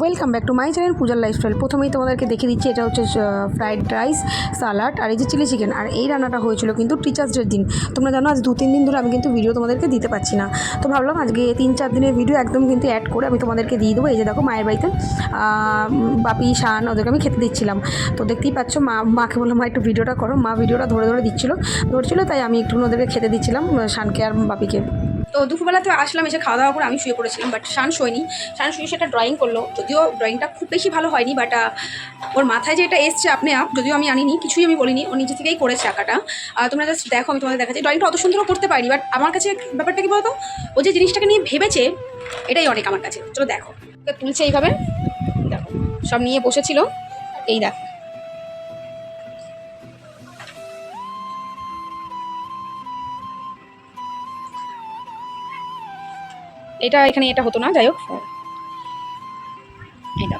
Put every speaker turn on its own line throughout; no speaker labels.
Welcome back to my channel পূজার lifestyle প্রথমেই তোমাদেরকে দেখিয়ে দিচ্ছি, এটা হচ্ছে ফ্রাইড রাইস সালাড আর এই যে চিলি চিকেন আর এই রান্নাটা হয়েছিল কিন্তু টিচার্স ডের দিন। তোমরা জানো, আজ দু তিন দিন ধরে আমি কিন্তু ভিডিও তোমাদেরকে দিতে পারছি না। তো ভাবলাম আজকে তিন চার দিনের ভিডিও একদম কিন্তু অ্যাড করে আমি তোমাদেরকে দিয়ে দেবো। এই যে দেখো, মায়ের বাড়িতে বাপি, শান, ওদেরকে আমি খেতে দিচ্ছিলাম। তো দেখতেই পাচ্ছ, মা, মাকে বললাম, মা, একটু ভিডিওটা করো। মা ভিডিওটা ধরে ধরে দিচ্ছিল, ধরছিলো, তাই আমি একটু ওদেরকে খেতে দিচ্ছিলাম, শানকে আর বাপিকে। তো দুপুরবেলা তো আসলাম, এসে খাওয়া দাওয়া করে আমি শুয়ে পড়েছিলাম বাট শান শোয়নি। শান শুয়ে সেটা ড্রয়িং করল, যদিও ড্রয়িংটা খুব বেশি ভালো হয়নি বাট ওর মাথায় যে এটা এসছে আপনি আপ, যদিও আমি আনিনি, কিছুই আমি বলিনি, ও নিজে থেকেই করেছে আঁকাটা। তোমরা জাস্ট দেখো, আমি তোমাদের দেখাচ্ছি। ড্রয়িংটা অত সুন্দরও করতে পারিনি বাট আমার কাছে ব্যাপারটা কি বলতো? ও যে জিনিসটাকে নিয়ে ভেবেছে, এটাই অনেক আমার কাছে। চলো দেখো। তুলছে এইভাবে? দেখো, সব নিয়ে বসেছিল। এই দেখো। এটা এখানে এটা হতো না, যাই হোক। এটা।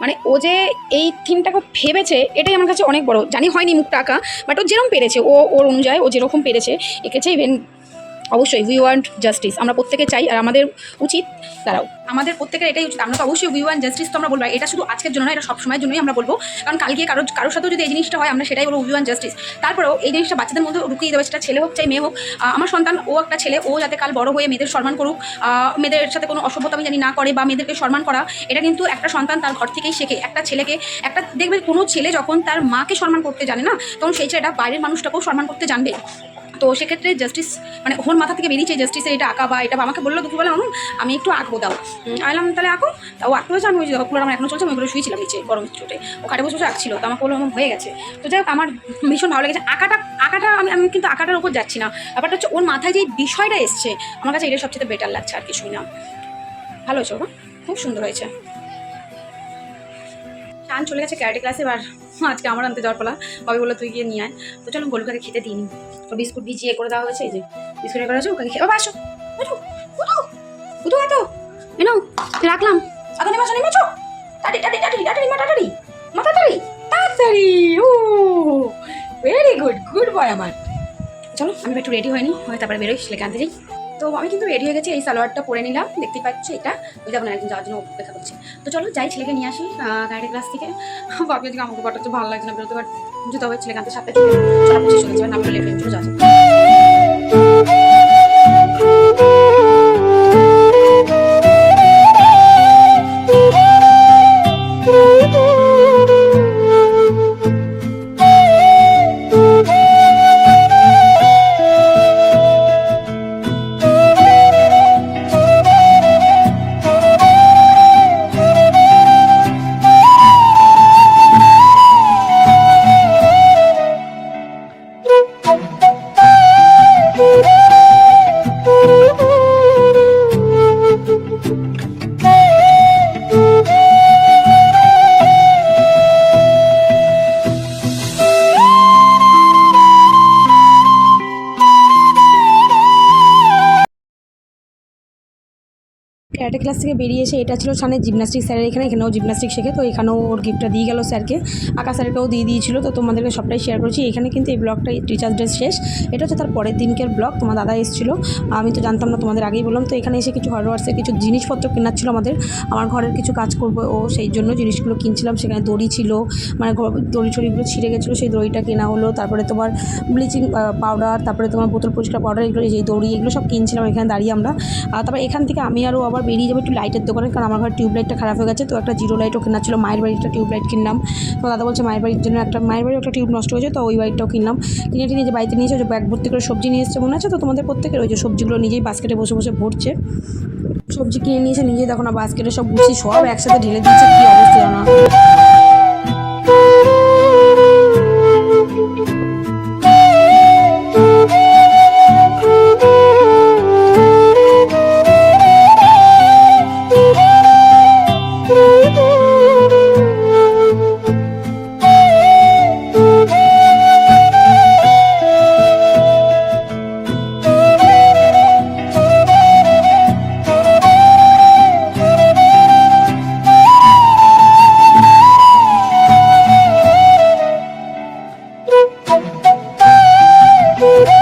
মানে ও যে এই থিমটাকে ভেবেছে, এটাই আমার কাছে অনেক বড়। জানি হয়নি মুখটা আঁকা বাট ও যেরকম পেরেছে, ও, ওর অনুযায়ী ও যেরকম পেরেছে, এঁকেছে ইভেন অবশ্যই উই ওয়ান্ট জাস্টিস আমরা প্রত্যেকে চাই আর আমাদের উচিত তারাও আমাদের প্রত্যেকের এটাই উচিত। আমরা তো অবশ্যই উই ওয়ান্ট জাস্টিস তো আমরা বলব, এটা শুধু আজকের জন্য এটা সবসময়ের জন্যই আমরা বলব। কারণ কালকে কারও, কারোর সাথেও যদি এই জিনিসটা হয়, আমরা সেটাই বলব উই ওয়ান্ট জাস্টিস তারপরেও এই জিনিসটা বাচ্চাদের মধ্যে ঢুকিয়ে দেবে সেটা ছেলে হোক চাই মেয়ে হোক আমার সন্তান, ও একটা ছেলে, ও যাতে কাল বড় হয়ে মেয়েদের সম্মান করুক মেয়েদের সাথে কোনো অসভ্যতা আমি জানি না করে বা মেয়েদেরকে সম্মান করা, এটা কিন্তু একটা সন্তান তার ঘর থেকেই শেখে। একটা ছেলেকে, একটা, দেখবে কোনো ছেলে যখন তার মাকে সম্মান করতে জানে না, তখন সেই ছেলেটা বাইরের মানুষটাকেও সম্মান করতে জানবে। তো সেক্ষেত্রে জাস্টিস মানে ওর মাথা থেকে বেরিয়েছে জাস্টিসের এটা আঁকা বা এটা আমাকে বলল দুপুরবেলা অনু আমি একটু আঁকবো, দাও। আইলাম তাহলে আঁকো। তা ও আঁকতে হয়েছে আমি ওই যে কুলার আমার এখনও চলছে, আমি ওগুলো শুয়েছিলাম নিচে গরম চোটে ও কাটে বসে বসে আঁকছিল, তো আমাকে বলল আমার হয়ে গেছে। তো যাই হোক, আমার ভীষণ ভালো লেগেছে। আঁকাটা আঁকাটা আমি আমি কিন্তু আঁকাটার উপর যাচ্ছি না। ব্যাপারটা হচ্ছে ওর মাথায় যে বিষয়টা এসছে, আমার কাছে এটা সবচেয়ে বেটার লাগছে আর কিছুই না। ভালো হয়েছে ওরা খুব সুন্দর হয়েছে। শান চলে গেছে ক্যারাটে ক্লাসে, এবার আজকে আমার আনতে যাওয়ার পালা। বাবি বলল, তুই গিয়ে নিয়ে আয়। তো চলো গোলকাকে খেতে দিইনি তো বিস্কুট ভিজিয়ে করে দেওয়া হয়েছে, এই যে বিস্কুট করা হয়েছে ওকে খেয়ে বাবা, আসো। উঠো উঠো এতো। এনো রাখলাম। আদা নেমা নেমেছো টাটি টাটি টাটি টাটি, মা, টাটারি, মা, তাড়াতাড়ি তাড়াতাড়ি। ও ভেরি গুড গুড বয় আমার। চলো, আমি একটু রেডি হয়নি হয় তারপরে বেরোই ছেলেকে আনতে যাই। তো আমি কিন্তু রেডি হয়ে গেছি, এই সালোয়ারটা পরে নিলাম। দেখতেই পাচ্ছি এটা। ওই না যাওয়ার জন্য অপেক্ষা করছে। তো চলো, যাই ছেলেকে নিয়ে আসি গাড়ির ক্লাস থেকে। ভাবি আজকে আমাকে পাঠাচ্ছে ভালো লাগছে না বেরোতে পার জুতো হবে ছেলেকে আনতে সাথে চলে যাবে নামটা লেখে ক্লাস থেকে বেরিয়ে এসে এটা ছিল সামনে জিমনাস্টিক স্যারের এখানে এখানেও জিমনাস্টিক শেখে, তো এখানেও ওর গিফটটা দিয়ে গেল স্যারকে। আঁকা স্যারকেও দিয়ে দিয়েছিল, তো তোমাদেরকে সবটাই শেয়ার করেছি। এখানে কিন্তু এই ব্লগটা টিচার্স ডে শেষ। এটা হচ্ছে তার পরের দিনকের ব্লগ তোমার দাদা এসেছিল। আমি তো জানতাম না তোমাদের আগেই বললাম, তো এখানে এসে কিছু হার্ডওয়ার্সের কিছু জিনিসপত্র কেনার ছিল আমাদের। আমার ঘরের কিছু কাজ করব, ও সেই জন্য জিনিসগুলো কিনছিলাম। সেখানে দড়ি ছিল মানে দড়ি ছড়িগুলো ছিঁড়ে গেছিল, সেই দড়িটা কেনা হলো। তারপরে তোমার ব্লিচিং পাউডার তারপরে তোমার বোতল পরিষ্কার পাউডার এগুলো, এই দড়ি, এগুলো সব কিনছিলাম এখানে দাঁড়িয়ে আমরা। তারপর এখান থেকে আমি আরও আবার বেরিয়ে একটু লাইটের দোকানে কারণ আমার ঘরে টিউবলাইটটা খারাপ হয়ে গেছে, তো একটা জিরো লাইটও কেনা ছিল, মায়ের বাড়ির একটা টিউবলাইট কিনলাম। তো দাদা বলছে মায়ের বাড়ির জন্য একটা, মায়ের বাড়ির একটা টিউব নষ্ট হয়েছে, তো ওই বাড়িটাও কিনলাম। কিনে টিনে যে বাড়িতে নিয়েছে ব্যাগ ভর্তি করে সবজি নিয়ে এসেছে, মনে আছে তো তোমাদের প্রত্যেকের? ওই যে সবজিগুলো নিজেই বাস্কেটে বসে বসে ভরছে। সবজি কিনে নিয়েছে, নিজেই দেখো না বাস্কেটে সব গুছিয়ে সব একসাথে ঢেলে দিয়েছে, কী অবস্থা না Thank you.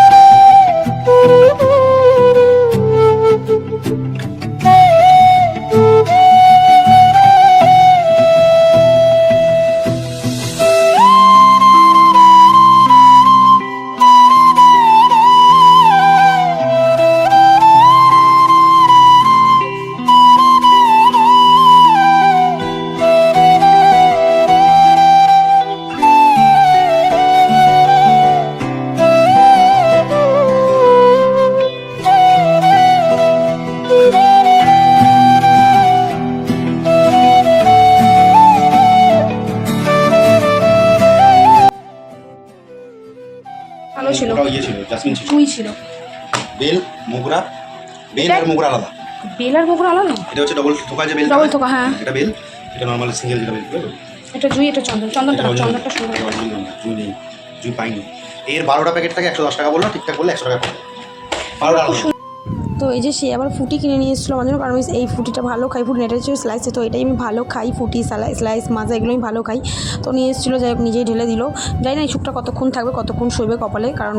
জাসমিন ছিল
জুই ছিল।
বেল মোগরা বেল আর মোগরা আলাদা।
বেল আর মোগরা আলাদা?
এটা হচ্ছে ডবল থোকা যে বেল
ডবল থোকা হ্যাঁ।
এটা বেল এটা নর্মাল সিঙ্গেল যেটা বেল
এটা জুই এটা চন্দন। চন্দনটা চন্দনটা সুন্দর।
জুই নেই জুই পাইনি। এর বারোটা প্যাকেট থাকে একশো দশ টাকা বলল ঠিকঠাক বললে একশো টাকা পড়বে বারোটা
তো এই যে সে আবার ফুটি কিনে নিয়ে এসেছিল আমার জন্য, কারণ আমি এই ফুটিটা ভালো খাই, ফুটি নেটের ছিল স্লাইস তো এটাই আমি ভালো খাই, ফুটি স্লাই স্লাইস মাজা এগুলো আমি ভালো খাই। তো নিয়ে এসেছিল, যাই হোক নিজেই ঢেলে দিল। যাই না এই সুখটা কতক্ষণ থাকবে, কতক্ষণ শোবে কপালে, কারণ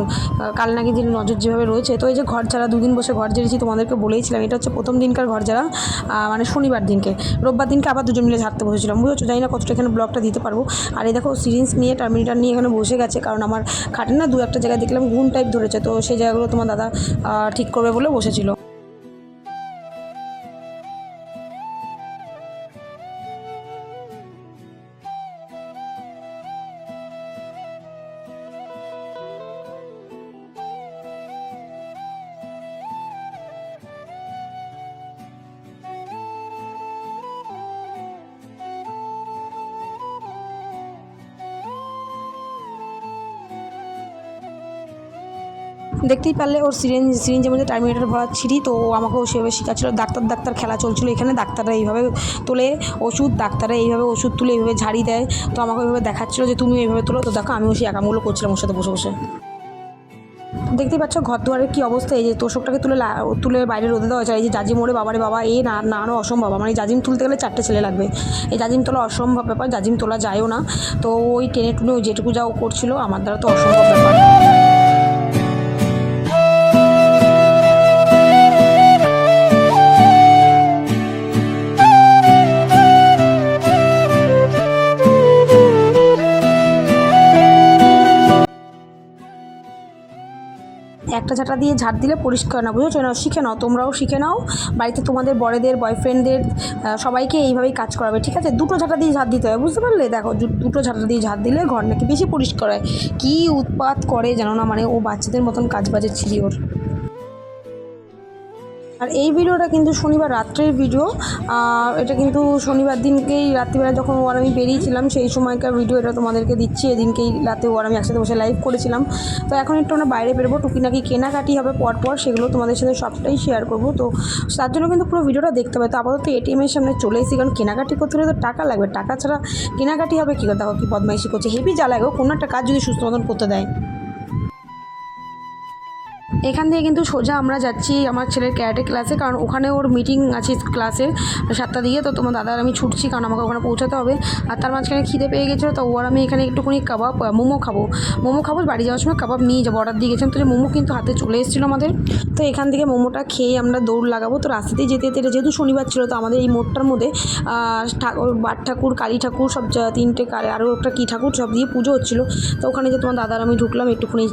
কাল নাকি দিন নজর যেভাবে রয়েছে। তো এই যে ঘর ছাড়া দুদিন বসে ঘর ঝেড়েছি, তোমাদেরকে বলেইছিলাম, এটা হচ্ছে প্রথম দিনকার ঘর ঝাড়া মানে শনিবার দিনকে। রোববার দিনকে আবার দুজন মিলে ঝাড়তে বসেছিলাম, বুঝেছ? জানি না কতটা এখানে ব্লগটা দিতে পারব। আর এই দেখো সিরিঞ্জ নিয়ে টার্মিনেটার নিয়ে এখানে বসে গেছে, কারণ আমার খাটে না দু একটা জায়গায় দেখলাম ঘুম টাইপ ধরেছে, তো সেই জায়গাগুলো তোমার দাদা ঠিক করবে বলে বসেছিল। দেখতেই পারলে ওর সিরিঞ্জ, সিরিঞ্জের মধ্যে টার্মিনেটার ভরা ছিঁড়ি তো ও আমাকেও সেভাবে শেখাচ্ছিল। ডাক্তার ডাক্তার খেলা চলছিল এখানে, ডাক্তাররা এইভাবে তোলে ওষুধ, ডাক্তাররা এইভাবে ওষুধ তুলে, এইভাবে ঝাড়ি দেয়। তো আমাকে এইভাবে দেখাচ্ছিলো যে তুমি এইভাবে তোলো। তো দেখো, আমিও সেই একামগুলো করছিলাম ওর সাথে বসে বসে। দেখতেই পাচ্ছ ঘর দুয়ারের কী অবস্থা? এই যে তোষকটাকে তুলে তুলে বাইরে রোদে দেওয়া যায়। এই যে জাজিম, ওরে বাবারে বাবা, এ না না আরও অসম্ভব। এই জাজিম তুলতে গেলে চারটে ছেলে লাগবে। এই জাজিম তোলা অসম্ভব ব্যাপার, জাজিম তোলা যায়ও না। তো ওই টেনে টুনে ওই যেটুকু যা ও করছিল, আমার দ্বারা তো অসম্ভব ব্যাপার। একটা ঝাঁটা দিয়ে ঝাঁট দিলে পরিষ্কার না, বুঝেছ? না, শিখে নাও, তোমরাও শিখে নাও। বাড়িতে তোমাদের বড়দের বয়ফ্রেন্ডদের সবাইকে এইভাবেই কাজ করাবে, ঠিক আছে? দুটো ঝাঁটা দিয়ে ঝাঁট দিতে হবে বুঝতে পারলে? দেখো দুটো ঝাঁটা দিয়ে ঝাঁট দিলে ঘর নাকি বেশি পরিষ্কার হয়। কী উৎপাত করে জানো না? মানে ও বাচ্চাদের মতন কাজ বাজে ছিলি ওর। আর এই ভিডিওটা কিন্তু শনিবার রাত্রের ভিডিও। এটা কিন্তু শনিবার দিনকেই রাত্রিবেলা যখন ওর আমি বেরিয়েছিলাম, সেই সময়কার ভিডিও এটা তোমাদেরকে দিচ্ছি। এদিনকেই রাতে ওর আমি একসাথে বসে লাইভ করেছিলাম। তো এখন একটু আমরা বাইরে বেরোবো। টুকিনাকি কেনাকাটি হবে পরপর, সেগুলো তোমাদের সাথে সবটাই শেয়ার করব। তো তার জন্য কিন্তু পুরো ভিডিওটা দেখতে হবে। তো আপাতত এটিএমের সামনে চলে এসেছি, কারণ কেনাকাটি করতে হলে তো টাকা লাগবে। টাকা ছাড়া কেনাকাটি হবে কী? দেখো কি বদমাইশি করছে। হেভি যা লাগে কোনো একটা কাজ যদি সুস্থ মতন করতে দেয়। এখান থেকে কিন্তু সোজা আমরা যাচ্ছি আমার ছেলের ক্যারাটে ক্লাসে, কারণ ওখানে ওর মিটিং আছে ক্লাসের সাতটা দিকে তো তোমার দাদার আমি ছুটছি, কারণ আমাকে ওখানে পৌঁছাতে হবে। আর তার মাঝখানে খিদে পেয়ে গেছিল, তো ওর আমি এখানে একটুখানি কাবাব মোমো খাব। মোমো খাব, বাড়ি যাওয়ার সময় কাবাব নিয়ে যাব অর্ডার দিয়ে গেছিলাম। তো মোমো কিন্তু হাতে চলে এসেছিল আমাদের। তো এখান থেকে মোমোটা খেয়ে আমরা দৌড় লাগাবো। তো রাস্তাতেই যেতে যেতে যেহেতু শনিবার ছিল, তো আমাদের এই মোড়টার মধ্যে ঠাকুর বাট ঠাকুর, কালী ঠাকুর, সব তিনটে আরও একটা কী ঠাকুর, সব দিয়ে পুজো হচ্ছিল। তো ওখানে যে তোমার দাদার আমি ঢুকলাম একটুখানি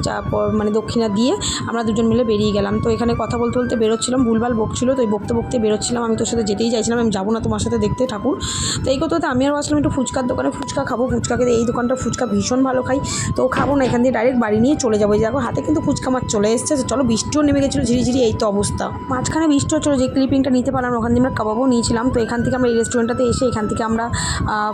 মানে দক্ষিণা দিয়ে, আমরা দুজন মিলে বেরিয়ে গেলাম। তো এখানে কথা বলতে বলতে বেরোচ্ছিলাম, ভুলভাল বকছিল, তো এই বকতে বকতে বেরোচ্ছিলাম। আমি তোর সাথে যেতেই চাইছিলাম, আমি যাব না তোমার সাথে দেখতে ঠাকুর। তো এই করতে আমি আর আসলাম একটু ফুচকার দোকানে ফুচকা খাব। ফুচকাকে এই দোকানটা ফুচকা ভীষণ ভালো খাই। তো খাব না, এখান দিয়ে ডাইরেক্ট বাড়ি নিয়ে চলে যাব। দেখো, হাতে কিন্তু ফুচকা আমার চলে এসছে। চলো বৃষ্টিও নেমে গেছিল, ঝিরিঝিরি এই তো অবস্থা। মাঝখানে বৃষ্টি হচ্ছিল, যে ক্লিপিংটা নিতে পারলাম ওখান দিয়ে আমরা কাবাবও নিয়েছিলাম। তো এখান থেকে আমরা এই রেস্টুরেন্টটাতে এসে এখান থেকে আমরা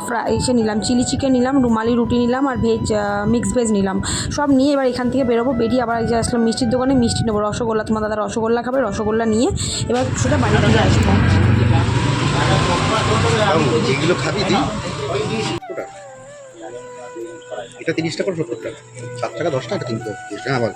ফ্রাই এসে নিলাম চিলি চিকেন নিলাম, রুমালি রুটি নিলাম, আর ভেজ মিক্স ভেজ নিলাম। সব নিয়ে এবার এখান থেকে বেরোবো। বেরিয়ে আবার আসলাম মিষ্টির দোকানে। মিষ্টি নেব, রসগোল্লা, তোমার দাদা রসগোল্লা খাবে, রসগোল্লা নিয়ে এবার সেটা বাড়ি থেকে আসব।
খাবি দিই। এটা তিরিশ টাকা সত্তর টাকা। সাত টাকা, দশ টাকা কিন্তু আবার।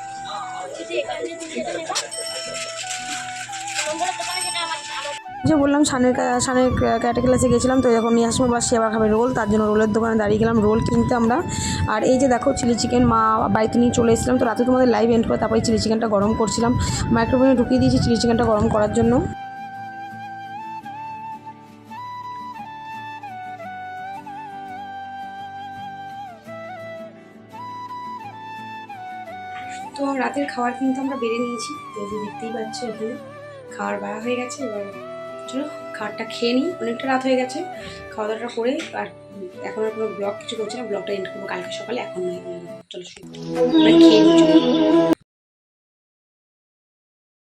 যে বললাম, সানের সানের ক্যাটে ক্লাসে গেছিলাম, তো যখন নিয়ে আসব বা সে আবার খাবে রোল, তার জন্য রোলের দোকানে দাঁড়িয়ে গেলাম, রোল কিনতে আমরা। আর এই যে দেখো, চিলি চিকেন, মা বাড়িতে নিয়ে চলে এসেছিলাম, তো রাতে তোমাদের লাইভ এন্ড করে তারপরে চিলি চিকেনটা গরম করছিলাম। মাইক্রোওভেনে ঢুকিয়ে দিয়েছি চিলি চিকেনটা গরম করার জন্য।
তো রাতের খাবার কিন্তু আমরা বেড়ে নিয়েছি, তো দেখতেই পাচ্ছ এখানে খাবার বাড়া হয়ে গেছে, এবার চলো খাবারটা খেয়ে নিই, অনেকটা রাত হয়ে গেছে খাওয়া দাওয়াটা করে, আর এখন আর কোনো ব্লগ কিছু করছি না ব্লগটা এন্ড করব কালকে সকালে, এখন নয়, চলো শুরু খেয়ে